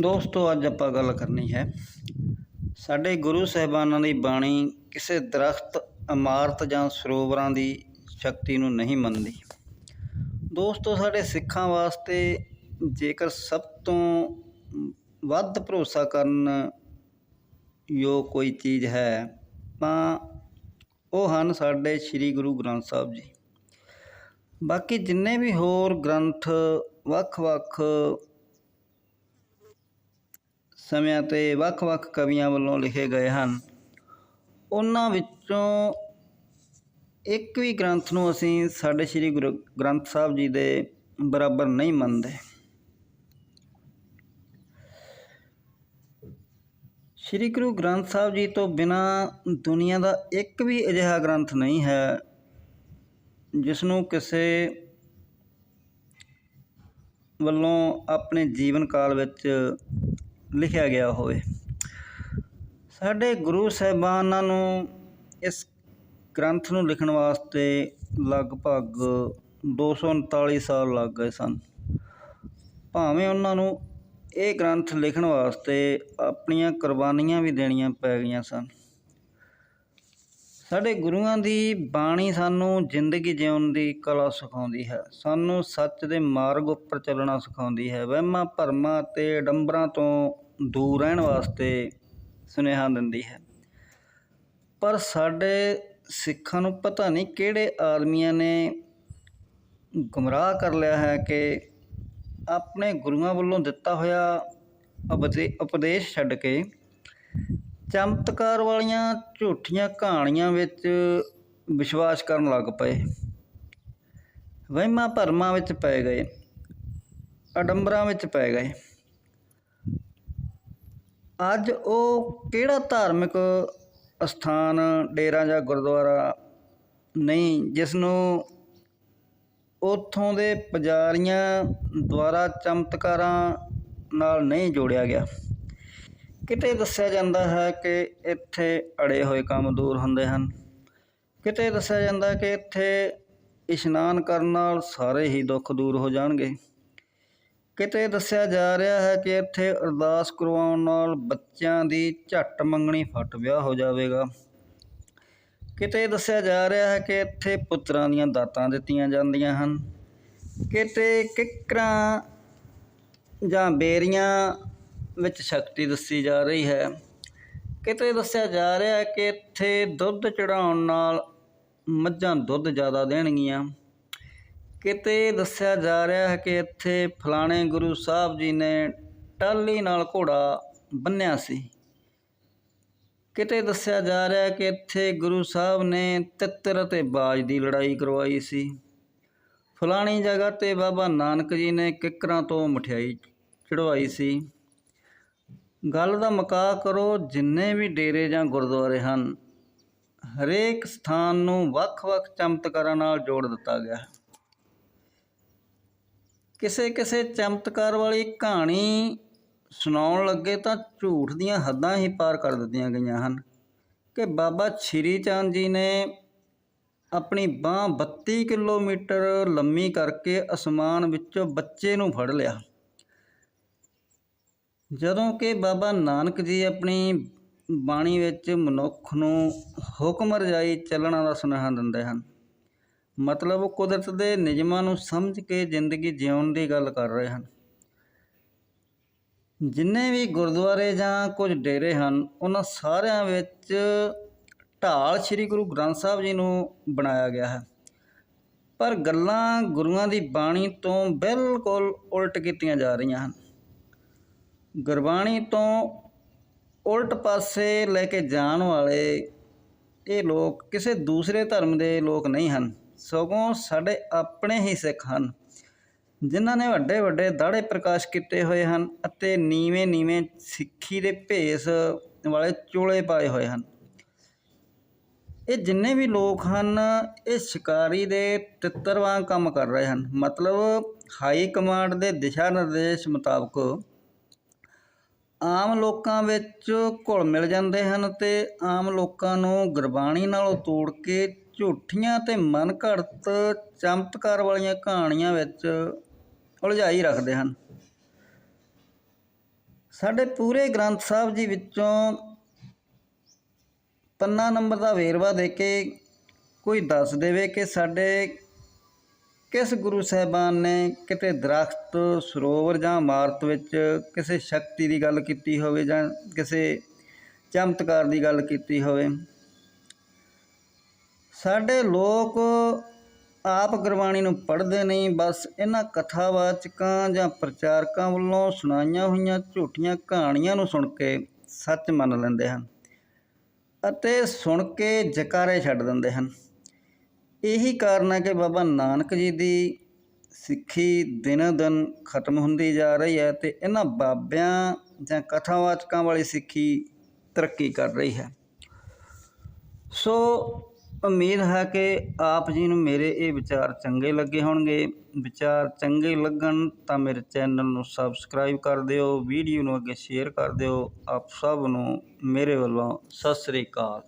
ਦੋਸਤੋ, ਅੱਜ ਆਪਾਂ ਗੱਲ ਕਰਨੀ ਹੈ, ਸਾਡੇ ਗੁਰੂ ਸਾਹਿਬਾਨਾਂ ਦੀ ਬਾਣੀ ਕਿਸੇ ਦਰਖਤ, ਇਮਾਰਤ ਜਾਂ ਸਰੋਵਰਾਂ ਦੀ ਸ਼ਕਤੀ ਨੂੰ ਨਹੀਂ ਮੰਨਦੀ। ਦੋਸਤੋ, ਸਾਡੇ ਸਿੱਖਾਂ ਵਾਸਤੇ ਜੇਕਰ ਸਭ ਤੋਂ ਵੱਧ ਭਰੋਸਾ ਕਰਨ ਜੋ ਕੋਈ ਚੀਜ਼ ਹੈ, ਤਾਂ ਉਹ ਹਨ ਸਾਡੇ ਸ੍ਰੀ ਗੁਰੂ ਗ੍ਰੰਥ ਸਾਹਿਬ ਜੀ। ਬਾਕੀ ਜਿੰਨੇ ਵੀ ਹੋਰ ਗ੍ਰੰਥ ਵੱਖ-ਵੱਖ ਸਮਿਆਂ ਤੇ ਵੱਖ-ਵੱਖ ਕਵੀਆਂ ਵੱਲੋਂ ਲਿਖੇ ਗਏ ਹਨ। ਉਹਨਾਂ ਵਿੱਚੋਂ ਇੱਕ ਵੀ ਗ੍ਰੰਥ ਨੂੰ ਅਸੀਂ ਸਾਡੇ ਸ੍ਰੀ ਗੁਰੂ ਗ੍ਰੰਥ ਸਾਹਿਬ ਜੀ ਦੇ ਬਰਾਬਰ ਨਹੀਂ ਮੰਨਦੇ। ਸ੍ਰੀ ਗੁਰੂ ਗ੍ਰੰਥ ਸਾਹਿਬ ਜੀ ਤੋਂ ਬਿਨਾਂ ਦੁਨੀਆ ਦਾ ਇੱਕ ਵੀ ਅਜਿਹਾ ਗ੍ਰੰਥ ਨਹੀਂ ਹੈ ਜਿਸ ਨੂੰ ਕਿਸੇ ਵੱਲੋਂ ਆਪਣੇ ਜੀਵਨ ਕਾਲ ਵਿੱਚ ਲਿਖਿਆ ਗਿਆ ਹੋਵੇ। ਸਾਡੇ ਗੁਰੂ ਸਾਹਿਬਾਨਾਂ ਨੂੰ ਇਸ ਗ੍ਰੰਥ ਨੂੰ ਲਿਖਣ ਵਾਸਤੇ ਲਗਭਗ 239 ਸਾਲ ਲੱਗ ਗਏ ਸਨ। ਭਾਵੇਂ ਉਹਨਾਂ ਨੂੰ ਇਹ ਗ੍ਰੰਥ ਲਿਖਣ ਵਾਸਤੇ ਆਪਣੀਆਂ ਕੁਰਬਾਨੀਆਂ ਵੀ ਦੇਣੀਆਂ ਪੈ ਗਈਆਂ ਸਨ। ਸਾਡੇ ਗੁਰੂਆਂ ਦੀ ਬਾਣੀ ਸਾਨੂੰ ਜ਼ਿੰਦਗੀ ਜਿਉਣ ਦੀ ਕਲਾ ਸਿਖਾਉਂਦੀ ਹੈ। ਸਾਨੂੰ ਸੱਚ ਦੇ ਮਾਰਗ ਉੱਪਰ ਚੱਲਣਾ ਸਿਖਾਉਂਦੀ ਹੈ। ਵਹਿਮਾਂ ਭਰਮਾਂ ਤੇ ਡੰਬਰਾਂ ਤੋਂ ਦੂਰ ਰਹਿਣ ਵਾਸਤੇ ਸੁਨੇਹਾ ਦਿੰਦੀ ਹੈ। ਪਰ ਸਾਡੇ ਸਿੱਖਾਂ ਨੂੰ ਪਤਾ ਨਹੀਂ ਕਿਹੜੇ ਆਦਮੀਆਂ ਨੇ ਗੁੰਮਰਾਹ ਕਰ ਲਿਆ ਹੈ ਕਿ ਆਪਣੇ ਗੁਰੂਆਂ ਵੱਲੋਂ ਦਿੱਤਾ ਹੋਇਆ ਉਪਦੇ ਉਪਦੇਸ਼ ਛੱਡ ਕੇ ਚਮਤਕਾਰ ਵਾਲੀਆਂ ਝੂਠੀਆਂ ਕਹਾਣੀਆਂ ਵਿੱਚ ਵਿਸ਼ਵਾਸ ਕਰਨ ਲੱਗ ਪਏ। ਵਹਿਮਾਂ ਭਰਮਾਂ ਵਿੱਚ ਪੈ ਗਏ, ਅਡੰਬਰਾਂ ਵਿੱਚ ਪੈ ਗਏ। ਅੱਜ ਉਹ ਕਿਹੜਾ ਧਾਰਮਿਕ ਅਸਥਾਨ, ਡੇਰਾ ਜਾਂ ਗੁਰਦੁਆਰਾ ਨਹੀਂ ਜਿਸ ਨੂੰ ਉਥੋਂ ਦੇ ਪੁਜਾਰੀਆਂ ਦੁਆਰਾ ਚਮਤਕਾਰਾਂ ਨਾਲ ਨਹੀਂ ਜੋੜਿਆ ਗਿਆ। ਕਿਤੇ ਦੱਸਿਆ ਜਾਂਦਾ ਹੈ ਕਿ ਇੱਥੇ ਅੜੇ ਹੋਏ ਕੰਮ ਦੂਰ ਹੁੰਦੇ ਹਨ। ਕਿਤੇ ਦੱਸਿਆ ਜਾਂਦਾ ਕਿ ਇੱਥੇ ਇਸ਼ਨਾਨ ਕਰਨ ਨਾਲ ਸਾਰੇ ਹੀ ਦੁੱਖ ਦੂਰ ਹੋ ਜਾਣਗੇ। ਕਿਤੇ ਦੱਸਿਆ ਜਾ ਰਿਹਾ ਹੈ ਕਿ ਇੱਥੇ ਅਰਦਾਸ ਕਰਵਾਉਣ ਨਾਲ ਬੱਚਿਆਂ ਦੀ ਝੱਟ ਮੰਗਣੀ ਫਟ ਵਿਆਹ ਹੋ ਜਾਵੇਗਾ। ਕਿਤੇ ਦੱਸਿਆ ਜਾ ਰਿਹਾ ਹੈ ਕਿ ਇੱਥੇ ਪੁੱਤਰਾਂ ਦੀਆਂ ਦਾਤਾਂ ਦਿੱਤੀਆਂ ਜਾਂਦੀਆਂ ਹਨ। ਕਿਤੇ ਕਿਕਰਾਂ ਜਾਂ ਬੇਰੀਆਂ ਵਿੱਚ ਸ਼ਕਤੀ ਦੱਸੀ ਜਾ ਰਹੀ ਹੈ। ਕਿਤੇ ਦੱਸਿਆ ਜਾ ਰਿਹਾ ਹੈ ਕਿ ਇੱਥੇ ਦੁੱਧ ਚੜਾਉਣ ਨਾਲ ਮੱਝਾਂ ਦੁੱਧ ਜ਼ਿਆਦਾ ਦੇਣਗੀਆਂ। ਕਿਤੇ ਦੱਸਿਆ ਜਾ ਰਿਹਾ ਹੈ ਕਿ ਇੱਥੇ ਫਲਾਣੇ ਗੁਰੂ ਸਾਹਿਬ ਜੀ ਨੇ ਟਾਲੀ ਨਾਲ ਘੋੜਾ ਬੰਨਿਆ ਸੀ। ਕਿਤੇ ਦੱਸਿਆ ਜਾ ਰਿਹਾ ਹੈ ਕਿ ਇੱਥੇ ਗੁਰੂ ਸਾਹਿਬ ਨੇ ਤਿੱਤਰ ਅਤੇ ਬਾਜ ਦੀ ਲੜਾਈ ਕਰਵਾਈ ਸੀ। ਫਲਾਣੀ ਜਗ੍ਹਾ ਤੇ ਬਾਬਾ ਨਾਨਕ ਜੀ ਨੇ ਕਿਕਰਾਂ ਤੋਂ ਮਠਿਆਈ ਚੜਵਾਈ ਸੀ। ਗੱਲ ਦਾ ਮਕਾ ਕਰੋ, ਜਿੰਨੇ ਵੀ ਡੇਰੇ ਜਾਂ ਗੁਰਦੁਆਰੇ ਹਨ, ਹਰੇਕ ਸਥਾਨ ਨੂੰ ਵੱਖ-ਵੱਖ ਚਮਤਕਾਰਾਂ ਨਾਲ ਜੋੜ ਦਿੱਤਾ ਗਿਆ ਹੈ। ਕਿਸੇ ਕਿਸੇ ਚਮਤਕਾਰ ਵਾਲੀ ਕਹਾਣੀ ਸੁਣਾਉਣ ਲੱਗੇ ਤਾਂ ਝੂਠ ਦੀਆਂ ਹੱਦਾਂ ਹੀ ਪਾਰ ਕਰ ਦਿੱਤੀਆਂ ਗਈਆਂ ਹਨ ਕਿ ਬਾਬਾ ਸ਼੍ਰੀ ਚੰਦ ਜੀ ਨੇ ਆਪਣੀ ਬਾਹ 32 ਕਿਲੋਮੀਟਰ ਲੰਮੀ ਕਰਕੇ ਅਸਮਾਨ ਵਿੱਚੋਂ ਬੱਚੇ ਨੂੰ ਫੜ ਲਿਆ। ਜਦੋਂ ਕਿ ਬਾਬਾ ਨਾਨਕ ਜੀ ਆਪਣੀ ਬਾਣੀ ਵਿੱਚ ਮਨੁੱਖ ਨੂੰ ਹੁਕਮ ਰਜਾਈ ਚੱਲਣਾ ਦਾ ਸੁਨੇਹਾ ਦਿੰਦੇ ਹਨ। ਮਤਲਬ ਕੁਦਰਤ ਦੇ ਨਿਯਮਾਂ ਨੂੰ ਸਮਝ ਕੇ ਜ਼ਿੰਦਗੀ ਜਿਉਣ ਦੀ ਗੱਲ ਕਰ ਰਹੇ ਹਨ। ਜਿੰਨੇ ਵੀ ਗੁਰਦੁਆਰੇ ਜਾਂ ਕੁਝ ਡੇਰੇ ਹਨ, ਉਹਨਾਂ ਸਾਰਿਆਂ ਵਿੱਚ ਢਾਲ ਸ੍ਰੀ ਗੁਰੂ ਗ੍ਰੰਥ ਸਾਹਿਬ ਜੀ ਨੂੰ ਬਣਾਇਆ ਗਿਆ ਹੈ। ਪਰ ਗੱਲਾਂ ਗੁਰੂਆਂ ਦੀ ਬਾਣੀ ਤੋਂ ਬਿਲਕੁਲ ਉਲਟ ਕੀਤੀਆਂ ਜਾ ਰਹੀਆਂ ਹਨ। ਗੁਰਬਾਣੀ ਤੋਂ ਉਲਟ ਪਾਸੇ ਲੈ ਕੇ ਜਾਣ ਵਾਲੇ ਇਹ ਲੋਕ ਕਿਸੇ ਦੂਸਰੇ ਧਰਮ ਦੇ ਲੋਕ ਨਹੀਂ ਹਨ। ਸਗੋਂ ਸਾਡੇ ਆਪਣੇ ਹੀ ਸਿੱਖ ਹਨ, ਜਿਨ੍ਹਾਂ ਨੇ ਵੱਡੇ ਵੱਡੇ ਦਾੜੇ ਪ੍ਰਕਾਸ਼ ਕੀਤੇ ਹੋਏ ਹਨ ਅਤੇ ਨੀਵੇਂ ਨੀਵੇਂ ਸਿੱਖੀ ਦੇ ਭੇਸ ਵਾਲੇ ਚੋਲੇ ਪਾਏ ਹੋਏ ਹਨ। ਇਹ ਜਿੰਨੇ ਵੀ ਲੋਕ ਹਨ, ਇਹ ਸ਼ਿਕਾਰੀ ਦੇ ਤਿੱਤਰ ਵਾਂਗ ਕੰਮ ਕਰ ਰਹੇ ਹਨ। ਮਤਲਬ ਹਾਈ ਕਮਾਂਡ ਦੇ ਦਿਸ਼ਾ ਨਿਰਦੇਸ਼ ਮੁਤਾਬਕ ਆਮ ਲੋਕਾਂ ਵਿੱਚ ਘੁਲ ਮਿਲ ਜਾਂਦੇ ਹਨ ਤੇ ਆਮ ਲੋਕਾਂ ਨੂੰ ਗੁਰਬਾਣੀ ਨਾਲੋਂ ਤੋੜ ਕੇ ਝੂਠੀਆਂ ਤੇ ਮਨ ਘੜਤ ਚਮਤਕਾਰ ਵਾਲੀਆਂ ਕਹਾਣੀਆਂ ਵਿੱਚ ਉਲਝਾਈ ਰੱਖਦੇ ਹਨ। ਸਾਡੇ ਪੂਰੇ ਗ੍ਰੰਥ ਸਾਹਿਬ ਜੀ ਵਿੱਚੋਂ ਪੰਨਾ ਨੰਬਰ ਦਾ ਵੇਰਵਾ ਦੇ ਕੇ ਕੋਈ ਦੱਸ ਦੇਵੇ ਕਿ ਸਾਡੇ ਕਿਸ ਗੁਰੂ ਸਾਹਿਬਾਨ ਨੇ ਕਿਤੇ ਦਰਖਤ, ਸਰੋਵਰ ਜਾਂ ਇਮਾਰਤ ਵਿੱਚ ਕਿਸੇ ਸ਼ਕਤੀ ਦੀ ਗੱਲ ਕੀਤੀ ਹੋਵੇ ਜਾਂ ਕਿਸੇ ਚਮਤਕਾਰ ਦੀ ਗੱਲ ਕੀਤੀ ਹੋਵੇ। ਸਾਡੇ ਲੋਕ ਆਪ ਗੁਰਬਾਣੀ ਨੂੰ ਪੜ੍ਹਦੇ ਨਹੀਂ, ਬਸ ਇਹਨਾਂ ਕਥਾਵਾਚਕਾਂ ਜਾਂ ਪ੍ਰਚਾਰਕਾਂ ਵੱਲੋਂ ਸੁਣਾਈਆਂ ਹੋਈਆਂ ਝੂਠੀਆਂ ਕਹਾਣੀਆਂ ਨੂੰ ਸੁਣ ਕੇ ਸੱਚ ਮੰਨ ਲੈਂਦੇ ਹਨ ਅਤੇ ਸੁਣ ਕੇ ਜਕਾਰੇ ਛੱਡ ਦਿੰਦੇ ਹਨ। ਇਹੀ ਕਾਰਨ ਹੈ ਕਿ ਬਾਬਾ ਨਾਨਕ ਜੀ ਦੀ ਸਿੱਖੀ ਦਿਨੋ ਦਿਨ ਖਤਮ ਹੁੰਦੀ ਜਾ ਰਹੀ ਹੈ ਤੇ ਇਹਨਾਂ ਬਾਬਿਆਂ ਜਾਂ ਕਥਾਵਾਚਕਾਂ ਵਾਲੀ ਸਿੱਖੀ ਤਰੱਕੀ ਕਰ ਰਹੀ ਹੈ। ਸੋ ਉਮੀਦ ਹੈ ਕਿ ਆਪ ਜੀ ਨੂੰ ਮੇਰੇ ਇਹ ਵਿਚਾਰ ਚੰਗੇ ਲੱਗੇ ਹੋਣਗੇ। ਵਿਚਾਰ ਚੰਗੇ ਲੱਗਣ ਤਾਂ ਮੇਰੇ ਚੈਨਲ ਨੂੰ ਸਬਸਕ੍ਰਾਈਬ ਕਰ ਦਿਓ, ਵੀਡੀਓ ਨੂੰ ਅੱਗੇ ਸ਼ੇਅਰ ਕਰ ਦਿਓ। ਆਪ ਸਭ ਨੂੰ ਮੇਰੇ ਵੱਲੋਂ ਸਤਿ ਸ੍ਰੀ ਅਕਾਲ।